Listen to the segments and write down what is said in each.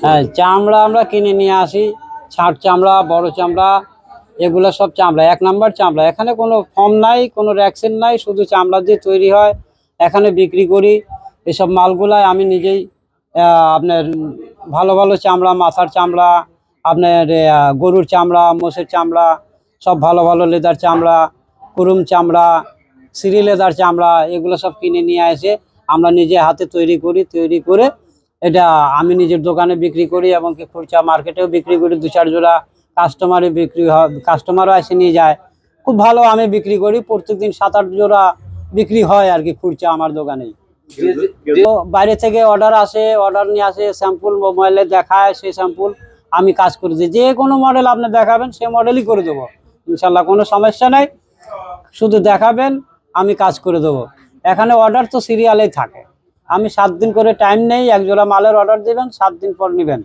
হ্যাঁ চামড়া আমরা কিনে নিয়ে আসি ছাট চামড়া, বড় চামড়া, এগুলো সব চামড়া, এক নাম্বার চামড়া। এখানে কোনো ফর্ম নাই, কোনো র্যাকসিন নাই, শুধু চামড়া দিয়ে তৈরি হয়, এখানে বিক্রি করি। এসব মালগুলাই আমি নিজেই আপনার ভালো ভালো চামড়া মাথার চামড়া, আপনার গরুর চামড়া, মোষের চামড়া, সব ভালো ভালো লেদার চামড়া, কুরুম চামড়া, সিরি লেদার চামড়া, এগুলো সব কিনে নিয়ে এসে আমরা নিজে হাতে তৈরি করি, তৈরি করে এটা আমি নিজের দোকানে বিক্রি করি এবং কি খুচরা মার্কেটেও বিক্রি করি দু চার জোড়া কাস্টমারে বিক্রি হয় কাস্টমারও এসে নিয়ে যায়। খুব ভালো আমি বিক্রি করি প্রত্যেকদিন সাত আট জোড়া বিক্রি হয় আর কি খুচরা আমার দোকানেই। তো বাইরে থেকে অর্ডার আসে অর্ডার নিয়ে আসে স্যাম্পল মোবাইলে দেখায় সেই স্যাম্পল আমি কাজ করে দিই। যে কোনো মডেল আপনি দেখাবেন সেই মডেলই করে দেবো। ইনশাল্লাহ কোনো সমস্যা নেই। শুধু দেখাবেন আমি কাজ করে দেবো। এখানে অর্ডার তো সিরিয়ালেই থাকে। আমি সাত দিন করে টাইম নেই এক জোড়া মালের অর্ডার দিবেন, সাত দিন পর নেবেন।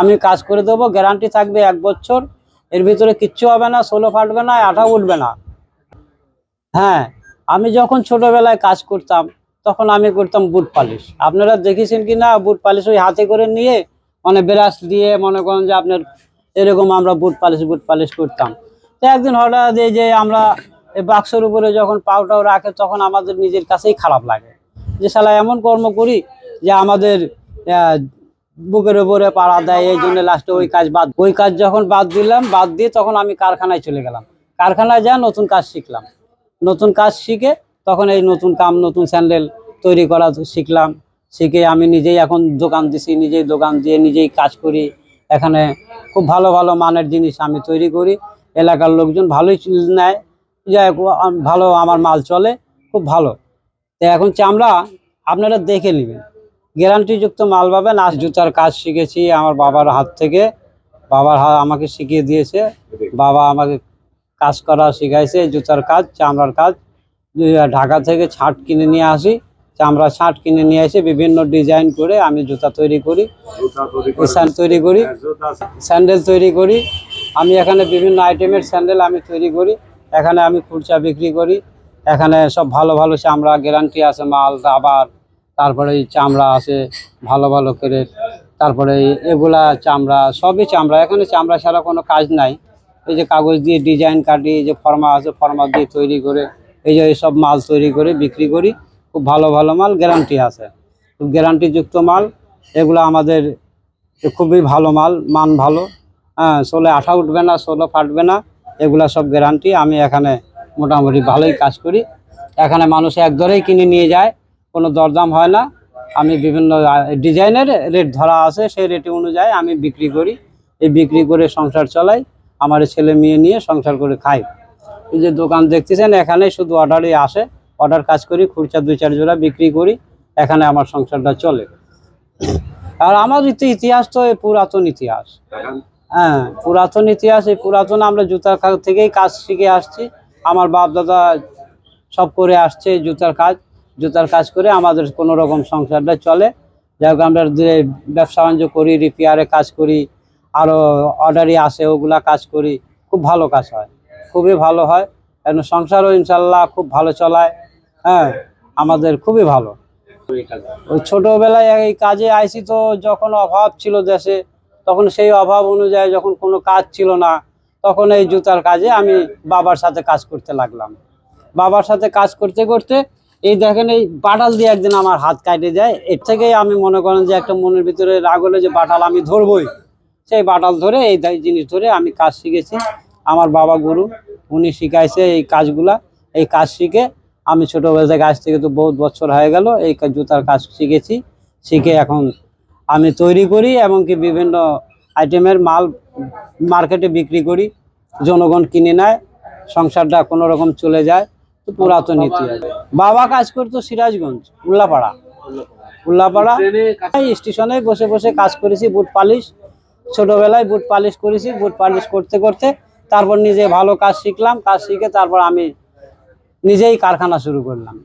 আমি কাজ করে দেবো গ্যারান্টি থাকবে এক বছর। এর ভিতরে কিচ্ছু হবে না সোলো ফাটবে না, আঠা উঠবে না। হ্যাঁ আমি যখন ছোটবেলায় কাজ করতাম, তখন আমি করতাম বুট পালিশ আপনারা দেখেছেন কি না বুট পালিশ ওই হাতে করে নিয়ে মানে ব্রাশ দিয়ে মনে করেন যে আপনার এরকম আমরা বুট পালিশ বুট পালিশ করতাম। তো একদিন হঠাৎ এই যে আমরা এই বাক্সর উপরে যখন পাউটাও রাখে, তখন আমাদের নিজের কাছেই খারাপ লাগে। যে শালা এমন কর্ম করি যে আমাদের বুকের উপরে পাড়া দেয়, এই জন্য লাস্টে ওই কাজ বাদ, ওই কাজ যখন বাদ দিলাম, বাদ দিয়ে তখন আমি কারখানায় চলে গেলাম। কারখানায় যা নতুন কাজ শিখলাম। নতুন কাজ শিখে তখন এই নতুন কাম, নতুন স্যান্ডেল তৈরি করা শিখলাম। শিখে আমি নিজেই এখন দোকান দিছি, নিজেই দোকান দিয়ে নিজেই কাজ করি। এখানে খুব ভালো ভালো মানের জিনিস আমি তৈরি করি। এলাকার লোকজন ভালোই নেয়। যাই ভালো আমার মাল চলে, খুব ভালো। তো এখন চামড়া আপনারা দেখে নেবেন। গ্যারান্টিযুক্ত মাল পাবেন। আজ জুতার কাজ শিখেছি আমার বাবার হাত থেকে। বাবার হাত আমাকে শিখিয়ে দিয়েছে। বাবা আমাকে কাজ করা শিখাইছে জুতার কাজ চামড়ার কাজ। ঢাকা থেকে ছাট কিনে নিয়ে আসি। চামড়া ছাট কিনে নিয়ে এসে বিভিন্ন ডিজাইন করে আমি জুতা তৈরি করি। স্যান্ড তৈরি করি। স্যান্ডেল তৈরি করি। আমি এখানে বিভিন্ন আইটেমের স্যান্ডেল আমি তৈরি করি। এখানে আমি খুচরা বিক্রি করি। এখানে সব ভালো ভালো চামড়া গ্যারান্টি আছে মাল আবার তারপরে চামড়া আছে, ভালো ভালো করে। তারপরে এগুলা চামড়া, সবই চামড়া। এখানে চামড়া ছাড়া কোনো কাজ নাই। এই যে কাগজ দিয়ে ডিজাইন কাটি যে ফর্মা আছে, ফর্মা দিয়ে তৈরি করে, এই যে এইসব মাল তৈরি করে, বিক্রি করি। খুব ভালো ভালো মাল গ্যারান্টি আছে। খুব গ্যারান্টিযুক্ত মাল। এগুলো আমাদের খুবই ভালো মাল, মান ভালো। হ্যাঁ সোলে আঠা উঠবে না সোলো ফাটবে না। এগুলা সব গ্যারান্টি আমি এখানে মোটামুটি ভালোই কাজ করি। এখানে মানুষ এক দরেই কিনে নিয়ে যায়, কোনো দরদাম হয় না। আমি বিভিন্ন ডিজাইনের রেট ধরা আছে, সেই রেট অনুযায়ী আমি বিক্রি করি। এই বিক্রি করে সংসার চলাই, আমার ছেলে মেয়ে নিয়ে সংসার করে খাই। এই যে দোকান দেখতেছেন এখানে শুধু অর্ডারই আসে। অর্ডার কাজ করি খুচরা দুই চার জোড়া বিক্রি করি, এখানে আমার সংসারটা চলে। আর আমার ইতি- ইতিহাস তো এই পুরাতন ইতিহাস। হ্যাঁ পুরাতন ইতিহাস, এই পুরাতন আমরা জুতার থেকেই কাজ শিখে আসছি। আমার বাপ দাদা সব করে আসছে জুতার কাজ জুতার কাজ করে আমাদের কোনো রকম সংসারটা চলে। যাই হোক, আমরা যে ব্যবসা বাণিজ্য করি রিপেয়ারে কাজ করি আরও অর্ডারই আসে, ওগুলা কাজ করি, খুব ভালো কাজ হয়। খুবই ভালো হয়। কেন, সংসারও ইনশাল্লাহ খুব ভালো চলায়। হ্যাঁ আমাদের খুবই ভালো। ওই ছোটোবেলায় এই কাজে আইসি তো যখন অভাব ছিল দেশে, তখন সেই অভাব অনুযায়ী যখন কোনো কাজ ছিল না তখন এই জুতার কাজে আমি বাবার সাথে কাজ করতে লাগলাম। বাবার সাথে কাজ করতে করতে এই দেখেন এই বাটাল দিয়ে একদিন আমার হাত কাটে যায়। এর থেকেই আমি মনে করেন যে একটা মনের ভিতরে রাগ হলে যে বাটাল আমি ধরবই। সেই বাটাল ধরে এই জিনিস ধরে আমি কাজ শিখেছি। আমার বাবা গুরু, উনি শিখাইছে এই কাজগুলা। এই কাজ শিখে আমি ছোটোবেলা থেকে আজ থেকে তো বহুত বছর হয়ে গেল এই জুতার কাজ শিখেছি। শিখে এখন আমি তৈরি করি এবং কি বিভিন্ন আইটেমের মাল মার্কেটে বিক্রি করি, জনগণ কিনে নেয়, সংসারটা কোনো রকম চলে যায়, তো পুরাতন ইতিহাস বাবা কাজ করতো সিরাজগঞ্জ, উল্লাপাড়া। উল্লাপাড়া স্টেশনে বসে বসে কাজ করেছি, বুট পালিশ। ছোটবেলায় বুট পালিশ করেছি, বুট পালিশ করতে করতে তারপর নিজে ভালো কাজ শিখলাম, কাজ শিখে তারপর আমি নিজেই কারখানা শুরু করলাম।